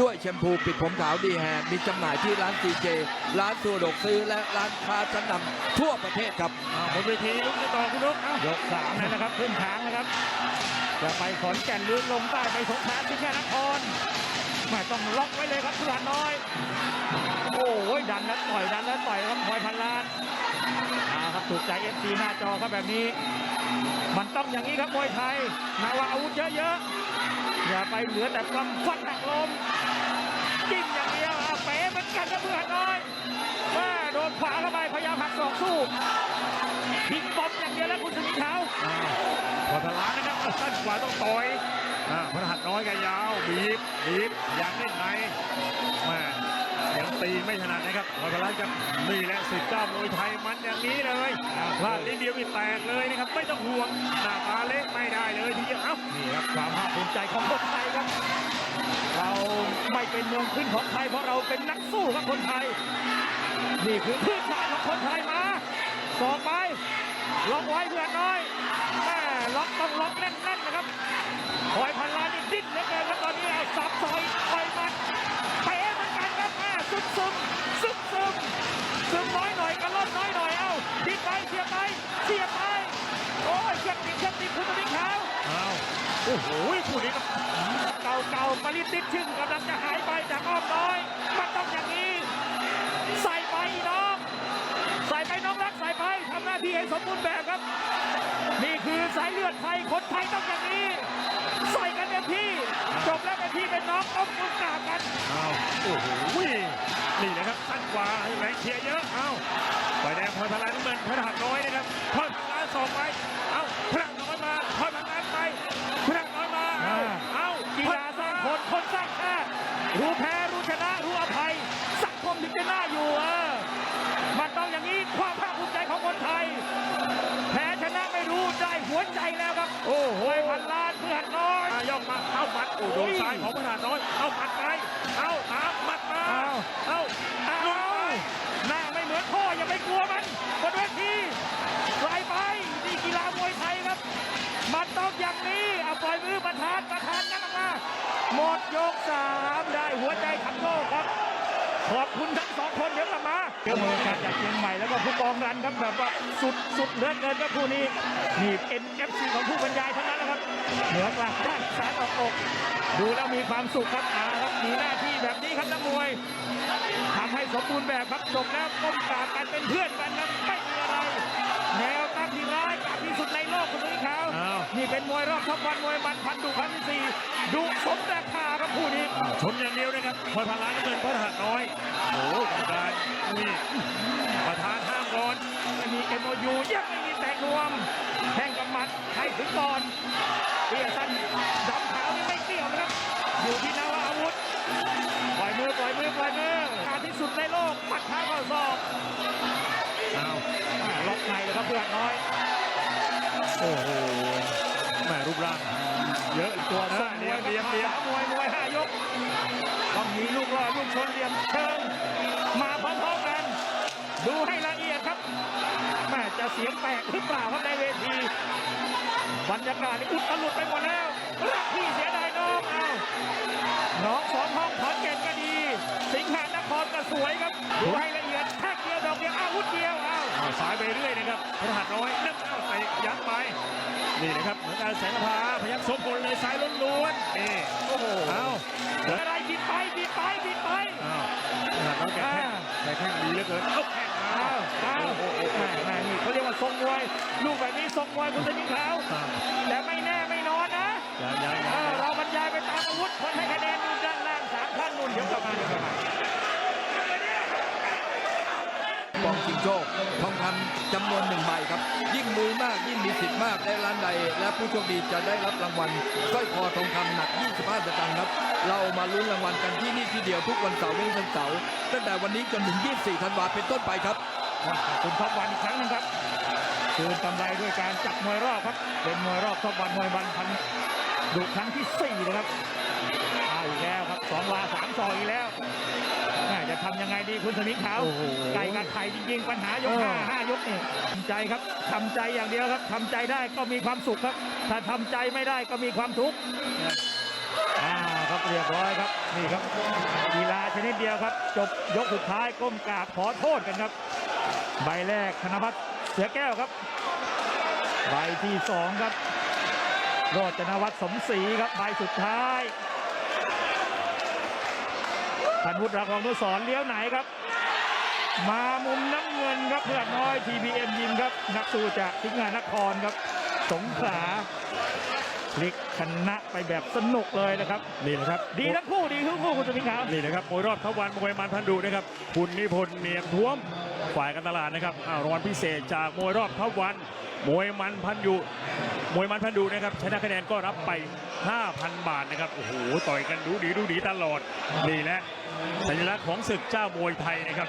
ด้วยแชมพูปิดผมขาวดีแฮร์มีจำหน่ายที่ร้านซีเจร้านตัวดกซื้อและร้านค้าชั้นนำทั่วประเทศครับบนเวทีลุกต่อคุณลุกเอายกสามนะครับขึ้นทางนะครับจะไปขอนแก่นหรือลงใต้ไปสงขลาที่แค่นครไม่ต้องล็อกไว้เลยครับสุรานน้อย โอ้ยดันแล้วต่อยดันแล้วต่อยครับพลอยพันล้านอาครับถูกใจเอฟซีหน้าจอครับแบบนี้ มันต้องอย่างนี้ครับมวยไทยนาวาอาวุธเยอะๆ อย่าไปเหลือแต่กำฟันหักลมจิ้มอย่างเดียวเอาเป๋เหมือนกันครับเพื่อนน้อยแม่โดนขวาเข้าไปพยายามหักศอกสู้พิงบอมอย่างเดียวแล้วคุณสุนิขาวอ่าพอพลานนะครับสั้นกว่าต้องต่อยอ่าพระหัตถ์น้อยกับยาวบีบบีบอยางเล่นในแม่ยังตีไม่ถนัดนะครับพอพลานกับนี่แหละสิทธิ์เจ้ามวยไทยมันอย่างนี้เลยพลาดนิดเดียวนี่แตกเลยนะครับ ไม่ต้องห่วงหน้าตาเล็กไม่ได้เลยทีเดียวเอ้านี่ครับความภาคภูมิใจของคนไทย ครับ เราไม่เป็นเมืองขึ้นของไทยเพราะเราเป็นนักสู้ครับคนไทย นี่คือพื้นฐานของคนไทยมาต่อไปล็อกไว้เพื่อน้อยแม่ล็อกต้องล็อกแน่นๆนะครับคอยพันล้านนี่ดิ้นเหลือเกินครับตอนนี้เอาสับซอยคอยมันเป๋เหมือนกันครับแม่ซึมซึมซึมซึมซึมน้อยหน่อยกระล่อนน้อยหน่อยเอ้าดิ้นไปเสียบไปเสียบไปโอ้ยเชือกติดเชือกติดคุณตัวนี้ขาวเอาวโอ้โหคู่นี้ก็ ปริติดชึ่งกำลังจะหายไปจากอ้อมน้อย มันต้องอย่างนี้ ใส่ไปน้อง ใส่ไปน้องรักใส่ไปทำหน้าที่ให้สมบูรณ์แบบครับ นี่คือสายเลือดไทยคนไทยต้องอย่างนี้ ใส่กันเต็มที่จบแล้วเต็มที่เป็นน้องต้องกุกากันเอาวโอ้โหนี่นะครับสั้นกว่าแรงเชียร์เยอะเอาวไฟแดงพลอยพลานน้ำเงินพระหัตถ์น้อยนะครับพลอยพลานส่งไป ชนะรู้อภัย สังคมถึงจะน่าอยู่เออมันต้องอย่างนี้ความภาคภูมิใจของคนไทย แพ้ชนะไม่รู้ได้หัวใจแล้วครับ โอ้โหโอ้ยพันล้านเพื่อนน้อยมายกมาเอาหมัดโอ้โหซ้ายของพระหัตถ์น้อยเอาหมัดไปเอาตามหมัดมาเอาเอาเอาหน้าไม่เหมือนพ่ออย่าไปกลัวมันบนเวทีไกลไปนี่กีฬามวยไทยครับ มันต้องอย่างนี้เอาปล่อยมือประธานประธานนั่งออกมาหมดยกสามได้ หัวใจทั้งโลกครับ ขอบคุณทั้งสองคนเดี๋ยวกลับมาเจอมวยการจากเชียงใหม่แล้วก็ผู้กองรันครับแบบว่าสุดสุดเหลือเกินครับคู่นี้นี่เอ็นเอฟซีของผู้บรรยายทั้งนั้นแหละครับเหนือกลางด้านสายออกอกดูแล้วมีความสุขครับอาครับมีหน้าที่แบบนี้ครับนักมวยทำให้สมบูรณ์แบบครับจบแล้วก้มกราบกันเป็นเพื่อนกันครับไม่มีอะไรแนวตั้ง ที่ร้ายกาจที่สุดในโลกคนนี้เขาเอานี่เป็นมวยรอบท็อปวันมวยมันพันดุพันสี่ดุสมราคาครับคู่นี้ ชนอย่างเดียวนะครับพลอยพลานน้ำเงินพระหัตน้อย โอ้โหกรรมการนี่ประธานห้ามก่อน ไม่มี MOU ยังไม่มีแตกรวมแข่งกับหมัดให้ถึงก่อนเบียร์สันดำขาวนี่ไม่เกี่ยวนะครับ อยู่ที่นาวาอาวุธ ปล่อยมือปล่อยมือปล่อยมือการที่สุดในโลกหมัดเท้าเข้าศอกเอาอ่าล็อก ในเลยครับเพื่อนน้อย โอ้โหแม่รูปร่าง เยอะอีกตัวนะส่งมเดีวยยเดียมเดียมมวยมวยห้ายกต้องมีลูกล่อลูกชนเหลี่ยมเชิงมาพร้อมๆกัน ดูให้ละเอียดครับแม่จะเสียงแตกหรือเปล่าครับในเวทีบรรยากาศนี่อุดตลุดไปหมดแล้วรักพี่เสียดายน้องเอาน้องสองห้องขอนแก่นก็ดี สิงหานครก็สวยครับดูให้ละเอียดแท็กเดียวดอกเดียวอาวุธเดียว เอาเอาสายไปเรื่อยนะครับพระหัตถ์น้อยนึกเอาใส่ยัดไป นี่นะครับเหมือนการแสงพาพยัคฆ์โสพลเลยซ้ายล้วนๆนี่โอ้โหเอาเดินอะไรบิดไปบิดไปบิดไปเอาพระหัตถ์น้อยแกแข้งแกแข้งดีเหลือเกินเอาแข้งมาอ้าวอ้าวโอ้โหแม่แม่นี่เขาเรียกว่าทรงมวยลูกแบบนี้ทรงมวยคุณสนิทขาวครับแต่ไม่แน่ไม่นอนนะยังยังเอยังอเราบรรยายไปตามอาวุธคนให้คะแนนดูด้านล่างสามท่านนุ่นเดี๋ยวกลับมาเดี๋ยวกลับมาปอง ชิงโชคทองคำจำนวนหนึ่งใบครับ ยิ่งมือมากยิ่งมีสิทธิ์มากได้ร้านใด และผู้โชคดีจะได้รับรางวัลสร้อยคอทองคำหนัก 25สตางค์ครับ เรามาลุ้นรางวัลกันที่นี่ที่เดียวทุกวันเสาร์เว้นวันเสาร์ตั้งแต่วันนี้จนถึง 24 ธันวาเป็นต้นไปครับคุณท็อปวันอีกครั้งนึงครับคืนกำไรด้วยการจับมวยรอบครับ เป็นมวยรอบท็อปวันมวยวันพันดุครั้งที่สี่นะครับเอาอีกแล้วครับสองวาสามซอยอีกแล้วำยังไงดีคุณสมิงขาวโอ้โหไก่กับไข่จริงๆ ปัญหายกเออห้าห้ายกนี่ทำใจครับทำใจอย่างเดียวครับทำใจได้ก็มีความสุขครับ ถ้าทำใจไม่ได้ก็มีความทุกข์อ่าครับครับเรียบร้อยครับนี่ครับกีฬาชนิดเดียวครับ จบยกสุดท้ายก้มกราบขอโทษกันครับ ใบแรกธนพัฒน์เสือแก้วครับ ใบที่สองครับโรจนวัฒน์สมศรีครับใบสุดท้าย พันวุฒิรักของนุสรณ์เลี้ยวไหนครับ มามุมน้ำเงินครับเพื่อนน้อย TBM ยิมครับ นักสู้จากทิงงานนครครับ สงขลาพลิกชนะไปแบบสนุกเลยนะครับ นี่แหละครับ ดีทั้งคู่ดีทั้งคู่คุณสมิงขาวนี่นะครับมวยรอบทวันมวยมันพันดุนะครับ คุณนิพนธ์เนียมท้วม ฝ่ายการตลาดนะครับรางวัลพิเศษจากมวยรอบทวัน มวยมันพันยุมวยมันพันดูนะครับชนะคะแนนก็รับไป 5,000 บาทนะครับโอ้โหต่อยกันดูดีดูดีตลอดนี่แหละสัญลักษณ์ของศึกเจ้ามวยไทยนะครับ